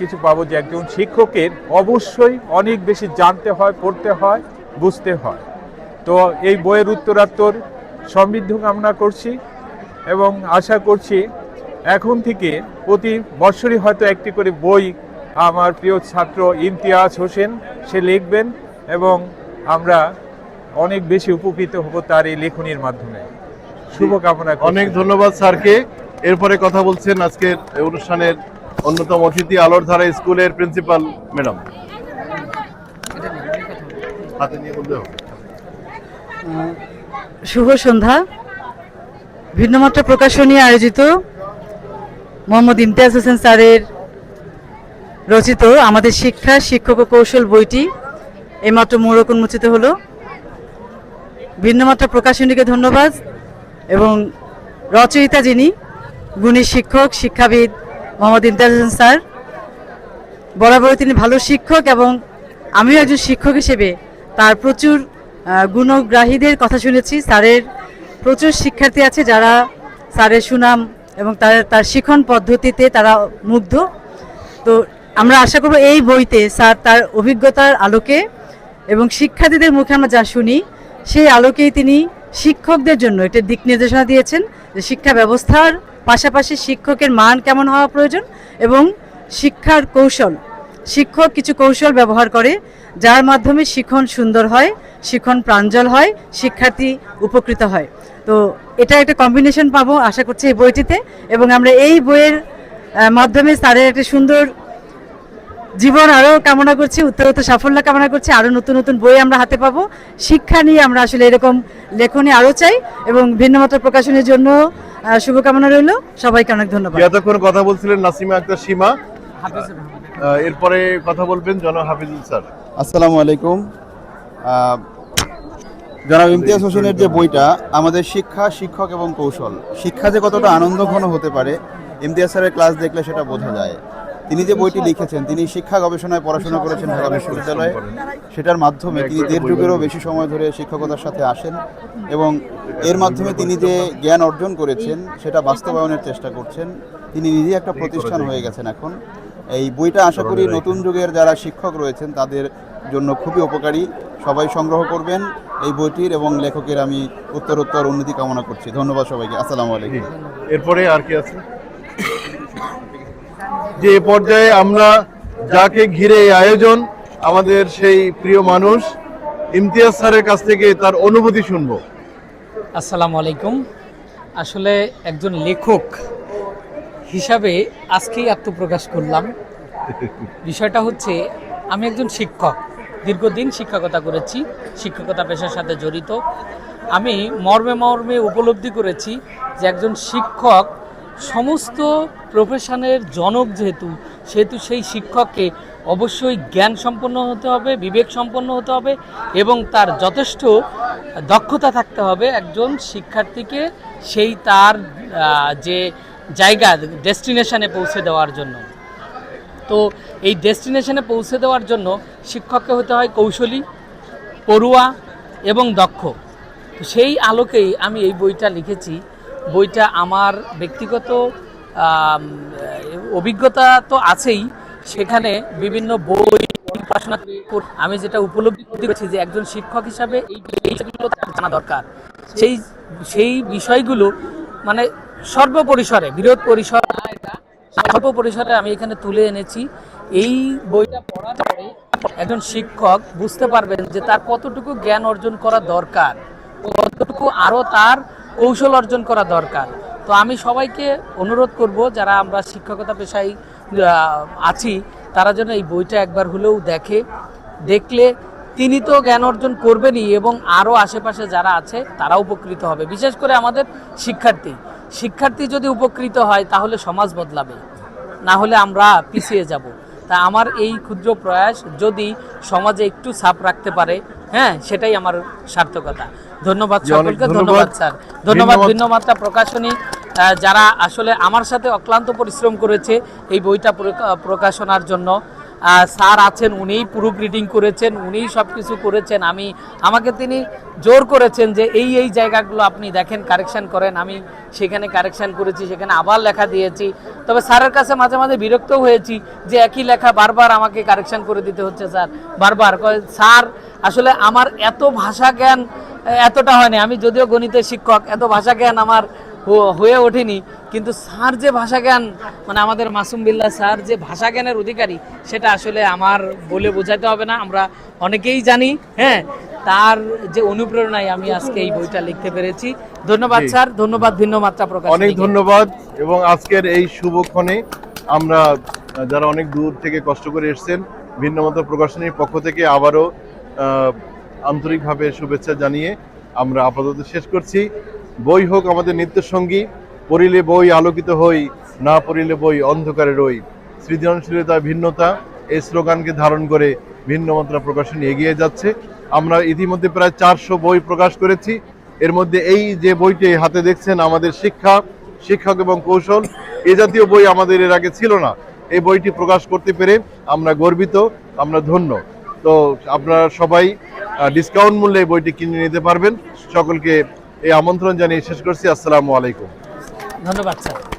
কিছু পাবো যে একজন শিক্ষকের অবশ্যই অনেক বেশি জানতে হয় পড়তে হয় বুঝতে হয়। তো এই বইয়ের উত্তরাত্তর সমৃদ্ধ কামনা করছি এবং আশা করছি এখন থেকে প্রতি বছরই হয়তো একটি করে বই আমার প্রিয় ছাত্র ইমতিয়াজ হোসেন সে লিখবেন এবং আমরা অনেক বেশি উপকৃত হব তার এই লেখনির মাধ্যমে। শুভকামনা অনেক ধন্যবাদ স্যারকে। এরপরে কথা বলছেন আজকের অনুষ্ঠানের অন্যতম অতিথি আলোর ধারা স্কুলের প্রিন্সিপাল, ম্যাডাম। শুভ সন্ধ্যা। ভিন্নমাত্রা প্রকাশনী আয়োজিত মোহাম্মদ ইমতিয়াজ হোসেন স্যারের রচিত আমাদের শিক্ষা, শিক্ষক ও কৌশল বইটি এইমাত্র মোড়ক উন্মোচিত হলো। ভিন্নমাত্রা প্রকাশনীকে ধন্যবাদ এবং রচয়িতা যিনি, গুণী শিক্ষক, শিক্ষাবিদ মোহাম্মদ ইমতিয়াজ হোসেন স্যার। বরাবর তিনি ভালো শিক্ষক এবং আমিও একজন শিক্ষক হিসেবে তার প্রচুর গুণগ্রাহীদের কথা শুনেছি। স্যারের প্রচুর শিক্ষার্থী আছে যারা স্যারের সুনাম এবং তার তার শিক্ষণ পদ্ধতিতে তারা মুগ্ধ। তো আমরা আশা করব এই বইতে স্যার তার অভিজ্ঞতার আলোকে এবং শিক্ষার্থীদের মুখে আমরা যা শুনি, সেই আলোকেই তিনি শিক্ষকদের জন্য একটা দিক নির্দেশনা দিয়েছেন যে শিক্ষা ব্যবস্থার পাশাপাশি শিক্ষকের মান কেমন হওয়া প্রয়োজন এবং শিক্ষার কৌশল, শিক্ষক কিছু কৌশল ব্যবহার করে, যার মাধ্যমে শিক্ষণ সুন্দর হয় শিক্ষণ প্রাঞ্জল হয়, শিক্ষার্থী উপকৃত হয়। তো এটা একটা কম্বিনেশন পাবো আশা করছি এই বইটিতে এবং আমরা এই বইয়ের মাধ্যমে স্যারের একটা সুন্দর জীবন আরও কামনা করছি, উত্তরোত্তর সাফল্য কামনা করছি, আরও নতুন নতুন বই আমরা হাতে পাবো। শিক্ষা নিয়ে আমরা আসলে এরকম লেখনী আরও চাই এবং ভিন্নমত প্রকাশনের জন্য শুভকামনা রইল। সবাইকে অনেক ধন্যবাদ। এতক্ষণ কথা বলছিলেন নাসিমা আক্তার সীমা। এরপরে কথা বলবেন জন হাফিজুল স্যার। আসসালামু আলাইকুম। আহ, জনাব ইমতিয়াজ হোসেনের যে বইটা আমাদের শিক্ষা শিক্ষক এবং কৌশল শিক্ষা যে কতটা আনন্দঘন হতে পারে ইমতিয়াজ স্যারের ক্লাস দেখলে সেটা বোঝা যায়। তিনি যে বইটি লিখেছেন, তিনি শিক্ষা গবেষণায় পড়াশোনা করেছেন ঢাকা বিশ্ববিদ্যালয়ে, সেটার মাধ্যমে তিনি দেড় যুগেরও বেশি সময় ধরে শিক্ষকতার সাথে আসেন এবং এর মাধ্যমে তিনি যে জ্ঞান অর্জন করেছেন, সেটা বাস্তবায়নের চেষ্টা করছেন। তিনি নিজে একটা প্রতিষ্ঠান হয়ে গেছেন এখন। এই বইটা আশা করি নতুন যুগের যারা শিক্ষক রয়েছেন, তাদের জন্য খুবই উপকারী। সবাই সংগ্রহ করবেন এই বইটির এবং লেখকের আমি উত্তরোত্তর উন্নতি কামনা করছি। ধন্যবাদ সবাইকে। আসসালামু আলাইকুম। এরপরে আর কি আছে? যে এ পর্যায়ে আমরা যাকে ঘিরে এই আয়োজন, আমাদের সেই প্রিয় মানুষ ইমতিয়াজ স্যারের কাছ থেকে তার অনুভূতি শুনব। আসসালামু আলাইকুম। আসলে একজন লেখক হিসাবে আজকেই আত্মপ্রকাশ করলাম। বিষয়টা হচ্ছে, আমি একজন শিক্ষক। দীর্ঘদিন শিক্ষকতা করেছি, শিক্ষকতা পেশার সাথে জড়িত। আমি মর্মে মর্মে উপলব্ধি করেছি যে একজন শিক্ষক সমস্ত প্রফেশনের জনক যেহেতু, সেহেতু সেই শিক্ষককে অবশ্যই জ্ঞান সম্পন্ন হতে হবে, বিবেক সম্পন্ন হতে হবে এবং তার যথেষ্ট দক্ষতা থাকতে হবে একজন শিক্ষার্থীকে সেই তার যে জায়গা ডেস্টিনেশনে পৌঁছে দেওয়ার জন্য। তো এই ডেস্টিনেশনে পৌঁছে দেওয়ার জন্য শিক্ষককে হতে হয় কৌশলী, পড়ুয়া এবং দক্ষ। সেই আলোকেই আমি এই বইটা লিখেছি। বইটা আমার ব্যক্তিগত অভিজ্ঞতা তো আছেই। সেখানে বিভিন্ন বই, পড়াশোনা আমি যেটা উপলব্ধি করেছি যে একজন শিক্ষক হিসাবে এই বিষয়গুলো জানা দরকার। সেই সেই বিষয়গুলো মানে সর্বপরিসরে, বৃহৎ পরিসর স্বল্প পরিসরে আমি এখানে তুলে এনেছি। এই বইটা পড়ার পরে একজন শিক্ষক বুঝতে পারবেন যে তার কতটুকু জ্ঞান অর্জন করা দরকার, কতটুকু আরও তার কৌশল অর্জন করা দরকার। তো আমি সবাইকে অনুরোধ করব, যারা আমরা শিক্ষকতা পেশায় আছি, তারা যেন এই বইটা একবার হলেও দেখে, দেখলে তিনি তো জ্ঞান অর্জন করবেনই এবং আরও আশেপাশে যারা আছে তারা উপকৃত হবে। বিশেষ করে আমাদের শিক্ষার্থী। শিক্ষার্থী যদি উপকৃত হয়, তাহলে সমাজ বদলাবে। না হলে আমরা পিছিয়ে যাব। তা আমার এই ক্ষুদ্র প্রয়াস, যদি সমাজে একটু ছাপ রাখতে পারে হ্যাঁ সেটাই আমার সার্থকতা। ধন্যবাদ সকলকে ধন্যবাদ। স্যার। ধন্যবাদ ভিন্নমত- ভিন্নমাত্রা প্রকাশনী যারা আসলে আমার সাথে অক্লান্ত পরিশ্রম করেছে এই বইটা প্রকাশনার জন্য। স্যার আছেন উনিই প্রুফ রিডিং করেছেন উনিই সব কিছু করেছেন। আমি আমাকে তিনি জোর করেছেন যে এই এই জায়গাগুলো আপনি দেখেন কারেকশন করেন। আমি সেখানে কারেকশন করেছি সেখানে আবার লেখা দিয়েছি। তবে স্যারের কাছে মাঝে মাঝে বিরক্ত হয়েছি যে একই লেখা বারবার আমাকে কারেকশন করে দিতে হচ্ছে স্যার। বারবার। স্যার আসলে আমার এত ভাষা জ্ঞান এতটা হয়নি। আমি যদিও গণিতের শিক্ষক এত ভাষা জ্ঞান আমার হয়ে ওঠেনি। কিন্তু স্যার যে ভাষা জ্ঞান মানে আমাদের মাসুম বিল্লাহ স্যার যে ভাষা জ্ঞানের অধিকারী সেটা আসলে আমার বলে বোঝাতে হবে না। আমরা অনেকেই জানি হ্যাঁ? তার যে অনুপ্রেরণায় আমি আজকে এই বইটা লিখতে পেরেছি। ধন্যবাদ স্যার ধন্যবাদ ভিন্ন মাত্রা প্রকাশ অনেক ধন্যবাদ এবং আজকের এই শুভক্ষণে আমরা যারা অনেক দূর থেকে কষ্ট করে এসেছেন ভিন্নমত প্রকাশনীর পক্ষ থেকে আবারও আন্তরিকভাবে শুভেচ্ছা জানিয়ে আমরা আপাতত শেষ করছি। বই হোক আমাদের নিত্যসঙ্গী, পড়িলে বই আলোকিত হই, না পড়িলে বই অন্ধকারে রই। সৃজনশীলতা ভিন্নতা, এই স্লোগানকে ধারণ করে ভিন্নমাত্রা প্রকাশনী এগিয়ে যাচ্ছে। আমরা ইতিমধ্যে প্রায় চারশো বই প্রকাশ করেছি। এর মধ্যে এই যে বইটি হাতে দেখছেন আমাদের শিক্ষা, শিক্ষক এবং কৌশল, এ জাতীয় বই আমাদের এর আগে ছিল না। এই বইটি প্রকাশ করতে পেরে আমরা গর্বিত, আমরা ধন্য। তো আপনারা সবাই ডিসকাউন্ট মূল্যে বইটি কিনে নিতে পারবেন। সকলকে এই আমন্ত্রণ জানিয়ে শেষ করছি। আসসালামু আলাইকুম। ধন্যবাদ, স্যার।